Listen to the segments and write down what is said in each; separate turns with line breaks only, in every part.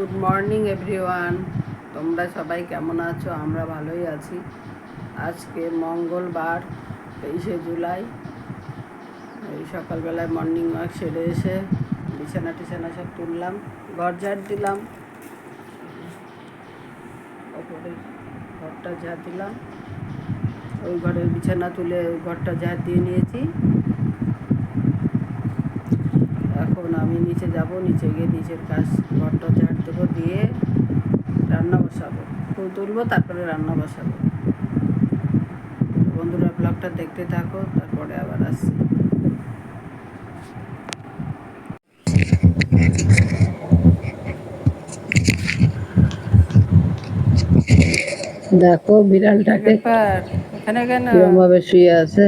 Good morning everyone তোমরা সবাই কেমন আছো? আমরা ভালোই আছি। আজকে মঙ্গলবার, তেইশে জুলাই। এই সকালবেলায় মর্নিং ওয়াক সেরে এসে বিছানা টিছানা সব তুললাম, ঘর ঝাড় দিলাম। ওপরে ঘরটা ঝাড় দিলাম। ওই ঘরের বিছানা তুলে ওই ঘরটা ঝাড় দিয়ে নিয়েছি। এখন আমি নিচে যাব, নিচে গিয়ে নিচের কাজ দিয়ে রান্না বসাবো। ফুল তুলবো তারপরে রান্না বসাবো। বন্ধুরা ব্লগটা দেখতে থাকো তারপরে আবার আসছি। দেখো বিড়ালটাকে
এখানে কেন?
ভাবে শুয়ে আছে?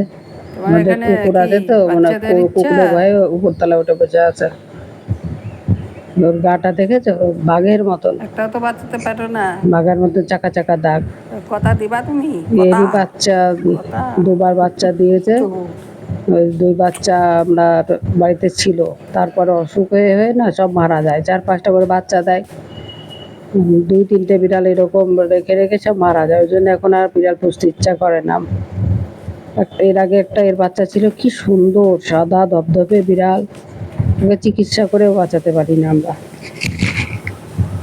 আমাদের কুকুর আছে তো মানে? কুকুরের ভয়ে উপরতলা উঠে বসে আছে। ওর গাটা দেখেছ? বাঘের মতন।
একটাও তো বাঁচাতে পারো না।
বাঘের মধ্যে চাকা চাকা দাগ।
কথা দিবা তুমি?
এরই বাচ্চা দুবার বাচ্চা দিয়েছে। ওই দুই বাচ্চা আমরা বাড়িতে ছিল। তারপরে অসুখ হয়ে হয়ে না সব মারা যায়। চার পাঁচটা করে বাচ্চা দেয়। দুই তিনটে বিড়াল এরকম রেখে রেখে সব মারা যায়। ওই জন্য এখন আর বিড়াল পুষতে ইচ্ছা করে না। একটা এর আগে একটা এর বাচ্চা ছিল। কি সুন্দর সাদা ধবধবে বিড়াল। ওকে চিকিৎসা করেও বাঁচাতে পারি না আমরা।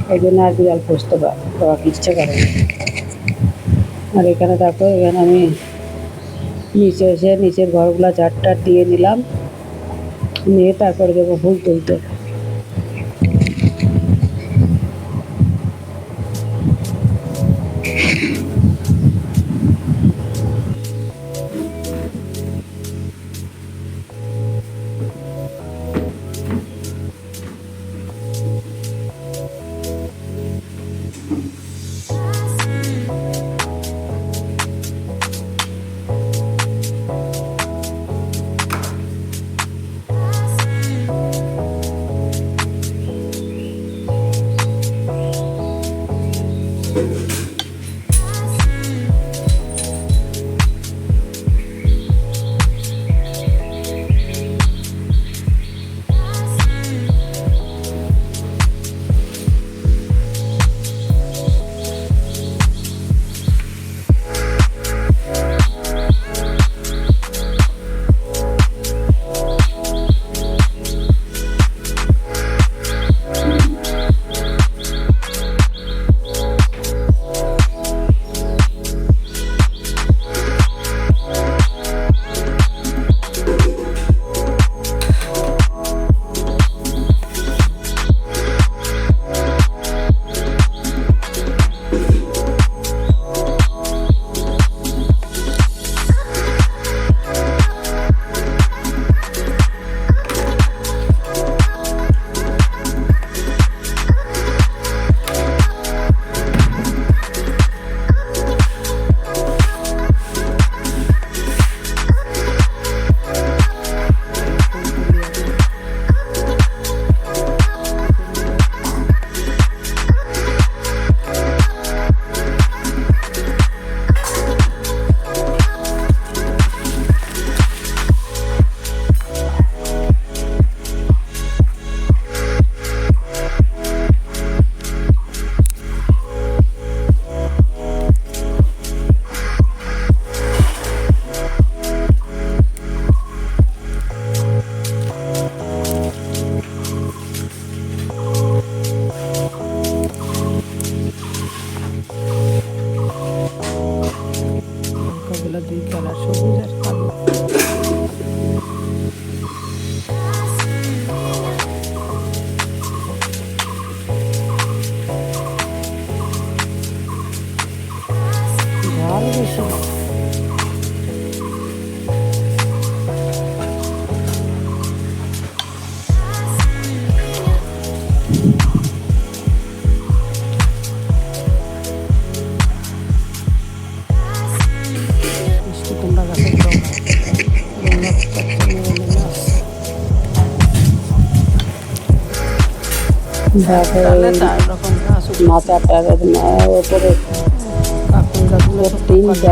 ওই জন্য আর বিড়াল পুষতে পার- ইচ্ছা করে না। আর এখানে দেখো, এখানে আমি নিচে এসে নিচের ঘরগুলো ঝাড়টার দিয়ে নিলাম। নিয়ে তারপরে দেবো ফুল তুলতে। Mm-hmm. লঙ্কাগুলো দুই ওপরে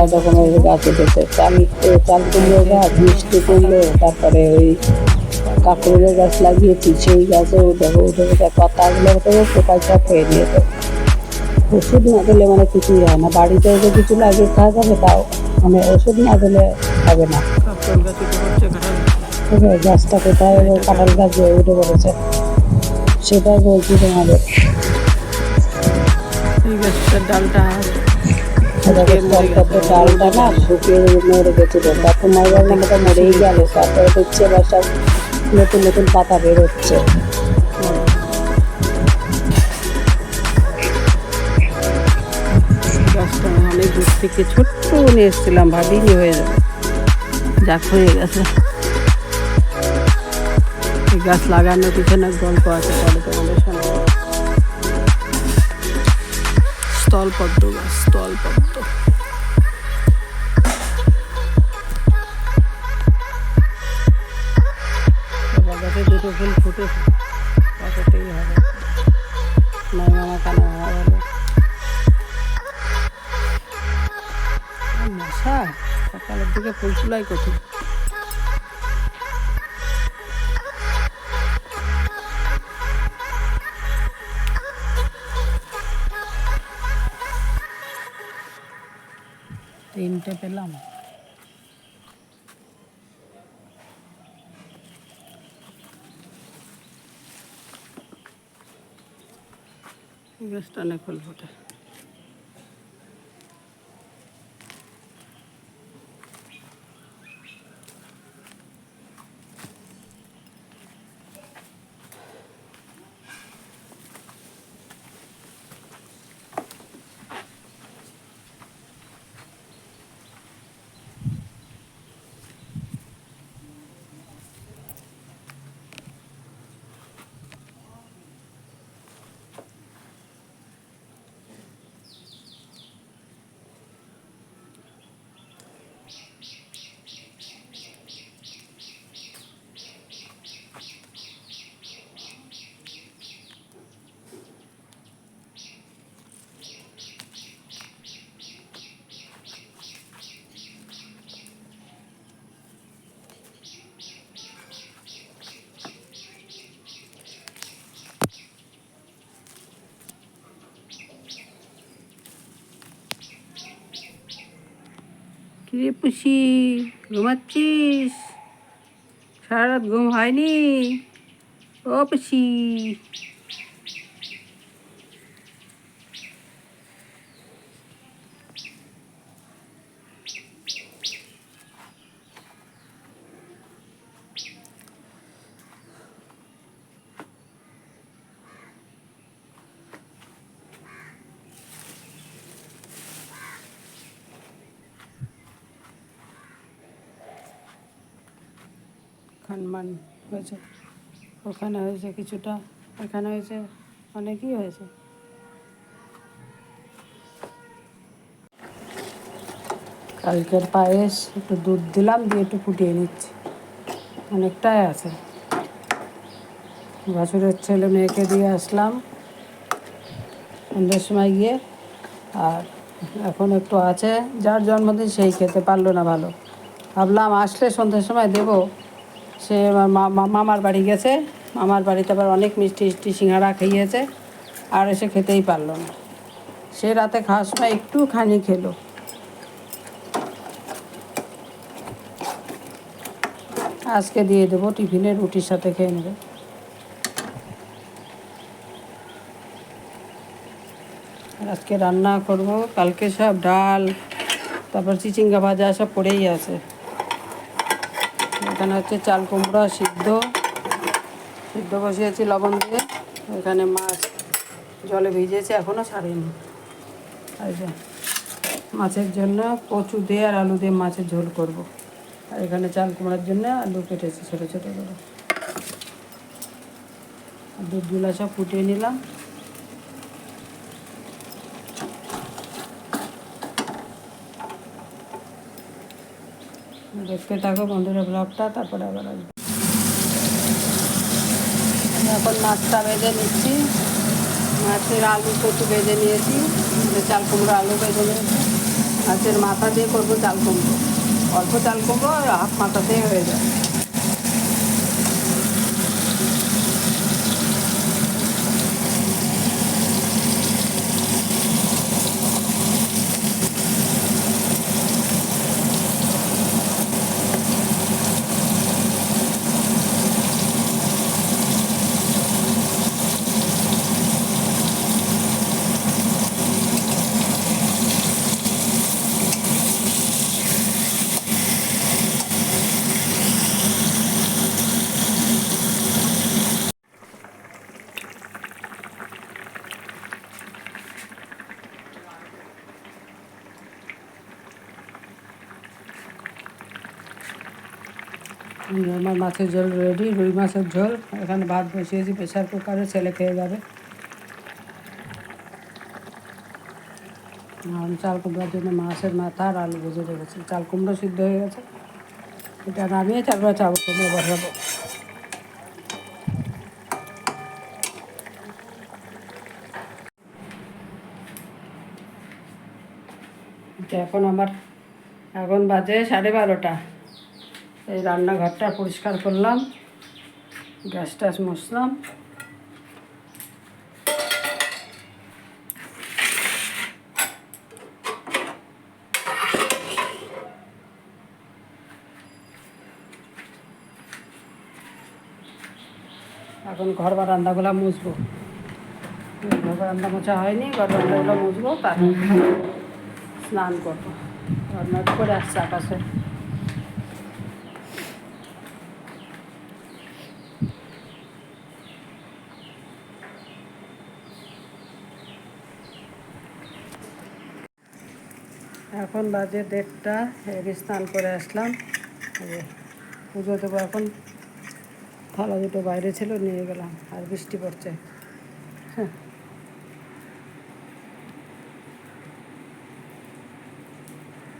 রকমের গাছ তারপরে ওই
কাঁকরোলের গাছ লাগিয়েছি সেই গাছে দেখো উঠে উঠে পাতাগুলো তো পোকায় সব খেয়ে নিয়েছে ওষুধ না দিলে মানে কিছুই হয় না বাড়িতে যে কিছু লাগিয়ে খাওয়া যাবে তাও মানে ওষুধ না দিলে হবে না গাছটা কোথায় কাঁঠাল গাছ উঠে পড়েছে সেটাই বলছি তোমাদের।
ডালটা
তলটাতে ডালটা না শুকিয়ে মরে গেছিল তারপর মারবার মানে তো মরেই গেল। তারপরে দেখছি এবার সব নতুন নতুন পাতা বেরোচ্ছে
অনেক দূর থেকে ছোট্ট নিয়ে এসেছিলাম ভাবিনি হয়ে যাবে। যাক হয়ে গেছে। গাছ লাগানোর পিছনে গল্প আছে পরে তোমাদের শোনাবো স্থলপদ্ম গাছ, স্থলপদ্ম। বাগাতে দুটো ফুল ফুটেছে তাতেই হবে। নয় মামা কানা মামা মশা সকালের দিকে ফুল ফুলাই কঠিন তিনটে পেলাম। বেশ টানে ফুল কিরে পুষি ঘুমাচ্ছিস? সারা রাত ঘুম হয়নি? ও পুষি। খানমান হয়েছে। ওখানে হয়েছে কিছুটা, এখানে হয়েছে অনেকই হয়েছে। কালকের পায়েস, একটু দুধ দিলাম, দিয়ে একটু ফুটিয়ে নিচ্ছি। অনেকটাই আছে। বাছুরের ছেলে মেয়েকে দিয়ে আসলাম সন্ধ্যের সময় গিয়ে। আর এখন একটু আছে, যার জন্মদিন সেই খেতে পারল না ভালো। ভাবলাম আসলে সন্ধ্যের সময় দেব। সে মামার বাড়ি গেছে। মামার বাড়িতে আবার অনেক মিষ্টি মিষ্টি সিঙ্গারা খাইয়েছে। আর এসে খেতেই পারল না। সে রাতে খাওয়ার সময় একটু খানি খেলো। আজকে দিয়ে দেবো, টিফিনে রুটির সাথে খেয়ে নেবে। আজকে রান্না করব, কালকে সব ডাল, তারপর চিচিঙ্গা ভাজা সব পড়েই আছে। এখানে হচ্ছে চাল কুমড়া সিদ্ধ। সিদ্ধ বসিয়েছি লবণ দিয়ে। এখানে মাছ জলে ভিজেছে এখনও ছাড়িনি। যে, মাছের জন্য কচু দিয়ে আর আলু দিয়ে মাছের ঝোল করব। আর এখানে চাল কুমড়ার জন্য আলু কেটেছি ছোটো ছোটো করে। আর দুধগুলো সব ফুটিয়ে নিলাম। দেখতে থাকো বন্ধুরা ব্লগটা তারপরে আবার আসব। এখন মাছটা বেঁধে নিচ্ছি। মাছের আলু কচু বেঁধে নিয়েছি। চাল কুমড়ো, আলু বেঁধে নিয়েছি। মাছের মাথা দিয়ে করব চাল কুমড়ো। অল্প চাল কুমড়ো আর হাফ মাথাতেই হয়ে যায়। আমার মাছের ঝোল রেডি রুই মাছের ঝোল। এখানে ভাত বসিয়েছি প্রেশার কুকারে ছেলে খেয়ে যাবে। চাল কুমড়ার জন্য মাছের মাথা আর আলু ভেজে রেখেছি। চাল কুমড়ো সিদ্ধ হয়ে গেছে। এটা নামিয়ে তারপরে চাল কুমড়ো বসাবো। এখন আমার এখন বাজে সাড়ে বারোটা। এই রান্নাঘরটা পরিষ্কার করলাম, গ্যাস ট্যাস মুছলাম। এখন ঘর বারান্দাগুলো মুছবো। ঘর বারান্দা মোছা হয়নি, ঘর বারান্দাগুলো মুছবো, তারপর স্নান করব। রান্না করে আসছে আকাশে। এখন বাজে দেড়টা, এই স্নান করে আসলাম। পুজো দেবো এখন। থালা দুটো বাইরে ছিল, নিয়ে গেলাম, আর বৃষ্টি পড়ছে। হ্যাঁ।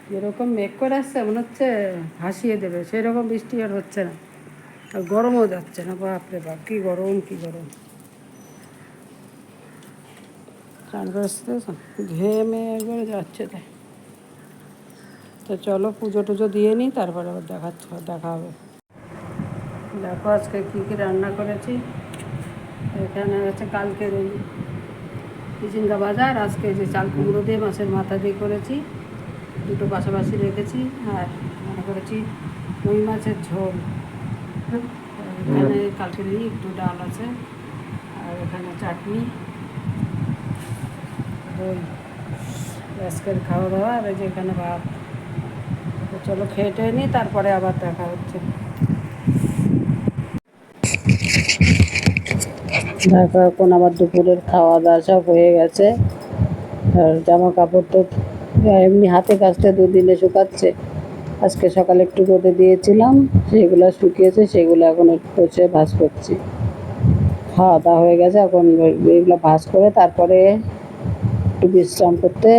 যেরকম মেঘ করে আসছে, মনে হচ্ছে ভাসিয়ে দেবে। সেই রকম বৃষ্টি আর হচ্ছে না। আর গরমও যাচ্ছে না, বাপরে বাপ, কী গরম কী গরম। চান করে ঘেমে একবারে যাচ্ছে তাই। তো চলো পুজো টুজো দিয়ে নিই তারপরে আবার দেখাচ্ছ দেখা হবে। দেখো আজকে কী কী রান্না করেছি। এখানে হচ্ছে কালকের চিচিঙ্গা বাজার আজকে যে চাল কুমড়ো দিয়ে মাছের মাথা দিয়ে করেছি। দুটো পাশাপাশি রেখেছি আর মনে করেছি রুই মাছের ঝোল। এখানে কালকেরই একটু ডাল আছে আর এখানে চাটনি। দই আজকের খাওয়া দাওয়া আর এই যে এখানে ভাত। চলো খেয়ে টেয়ে নিই, তারপরে আবার দেখা হচ্ছে।
দেখো, এখন আবার দুপুরের খাওয়া দাওয়া সব হয়ে গেছে। আর জামা কাপড় তো এমনি হাতে কাজটা দুদিনে শুকাচ্ছে। আজকে সকালে একটু রোদে দিয়েছিলাম, সেগুলো শুকিয়েছে, সেগুলো এখন একটু পচে ভাজ করছি। খাওয়া দাওয়া হয়ে গেছে, এখন এগুলো ভাজ করে তারপরে একটু বিশ্রাম করতে,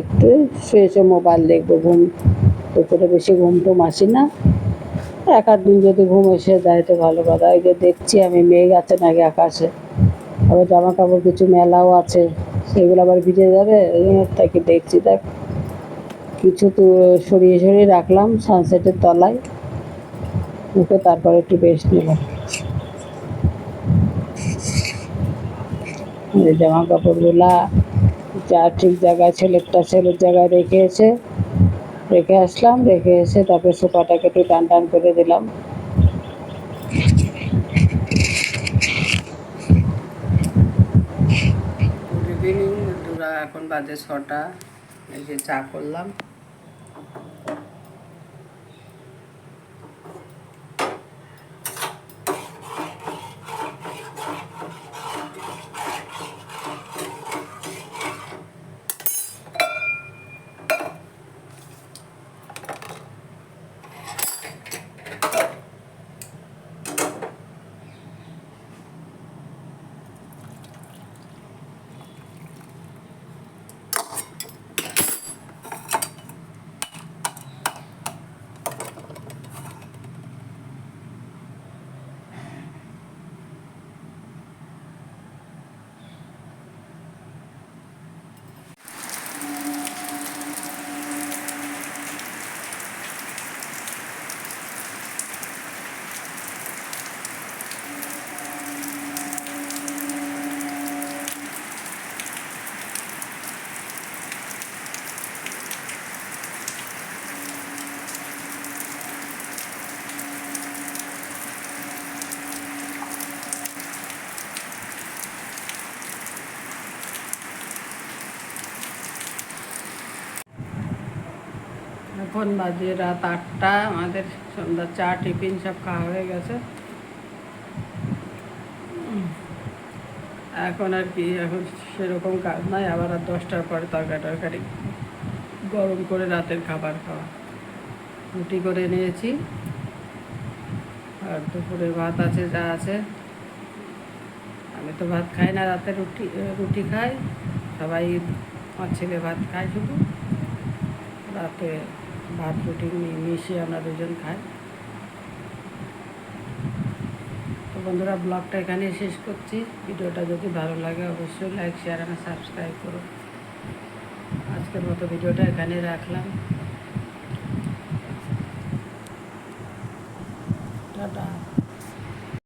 একটু শুয়ে শুয়ে মোবাইল দেখব, ঘুম দুপুরে বেশি ঘুম টুম আসি না। এক আধ দিন যদি ঘুম এসে যায় তো ভালো কথা। ওই যে দেখছি আমি মেঘ আছে নাকি আকাশে। আবার জামা কাপড় কিছু মেলাও আছে। সেগুলো আবার ভিজে যাবে। এই জন্য তাকে দেখছি, দেখ। কিছু তো সরিয়ে সরিয়ে রাখলাম সানসেটের তলায়। মুখে তারপরে একটু রেস্ট নিলাম। জামা কাপড়গুলা যা ঠিক জায়গায় ছেলেরটা ছেলের জায়গায় রেখে এসে রেখে আসলাম, রেখে এসে তারপরে সোফাটাকে একটু টান টান করে দিলাম।
এখন বাজে ছটা। এই যে চা করলাম। এখন বাজে রাত আটটা, আমাদের সন্ধ্যা চা, টিফিন সব খাওয়া হয়ে গেছে। এখন আর কি, এখন সেরকম কাজ নাই, আবার আর দশটার পরে তরকারি টরকারি, গরম করে রাতের খাবার খাওয়া। রুটি করে নিয়েছি, আর দুপুরে ভাত আছে, যা আছে। আমি তো ভাত খাই না, রাতে রুটি রুটি খাই। সবাই আমার ছেলে ভাত খায় শুধু। রাতে ভাত, রুটি, মিশিয়ে আমরা দুজন খাই। তো বন্ধুরা, ব্লগটা এখানে শেষ করছি। ভিডিওটা যদি ভালো লাগে, অবশ্যই লাইক শেয়ার আর সাবস্ক্রাইব করো। আজকের মতো ভিডিওটা এখানে রাখলাম।